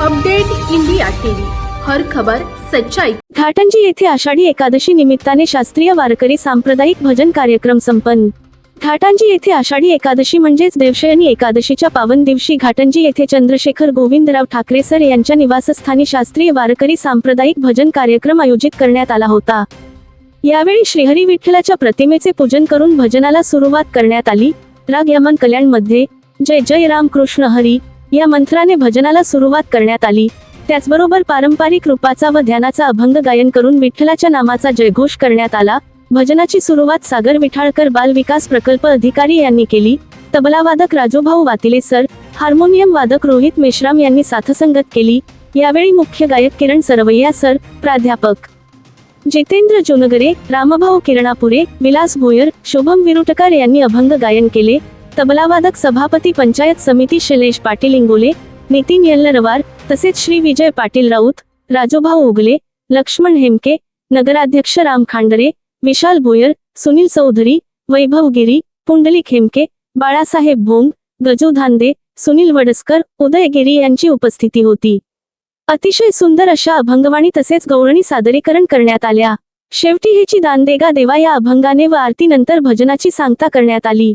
Update India TV. हर खबर सच्चाई. घाटंजी येथे आषाढी एकादशी निमित्ताने शास्त्रीय वारकरी सांप्रदायिक भजन कार्यक्रम संपन्न. घाटांजी येथे आषाढी एकादशी म्हणजेच देवशयनी एकादशीच्या पावन दिवशी घाटंजी येथे चंद्रशेखर गोविंदराव ठाकरे सर यांच्या निवासस्थानी शास्त्रीय वारकरी सांप्रदायिक भजन कार्यक्रम आयोजित करण्यात आला होता. यावेळी श्रीहरी विठ्ठलाच्या प्रतिमेचे पूजन करून भजनाला सुरुवात करण्यात आली. राग यमन कल्याणमध्ये. जय जय राम कृष्ण हरी. या मंत्राने भजनाला सुरुवात करण्यात आली. त्याचबरोबर पारंपरिक रूपाचा व ध्यानाचा अभंग गायन करून विठ्ठलाच्या नामाचा जयघोष करण्यात आला. भजनाची सुरुवात सागर विठाळकर बाल विकास प्रकल्प अधिकारी यांनी केली. तबलावादक राजूभाऊ वातिले सर हार्मोनियम वादक रोहित मेश्राम यांनी साथसंगत केली. यावेळी मुख्य गायक किरण सरवैया सर प्राध्यापक जितेंद्र जोनगरे रामभाऊ किरणापुरे विलास भोयर शुभम विरुटकर यांनी अभंग गायन केले. तबलावादक सभापती पंचायत समिती शैलेश पाटील इंगोले नितीन यल्लरवार तसेच श्री विजय पाटील राऊत राजोभाऊ उगले लक्ष्मण हेमके नगराध्यक्ष राम खांडरे विशाल भोयर सुनील चौधरी वैभव गिरी पुंडलिक हेमके बाळासाहेब भोंग गजू धांदे सुनील वडसकर उदय गिरी यांची उपस्थिती होती. अतिशय सुंदर अशा अभंगवाणी तसेच गौरणी सादरीकरण करण्यात आल्या. शेवटी हेची दानदेगा देवा या अभंगाने व आरतीनंतर भजनाची सांगता करण्यात आली.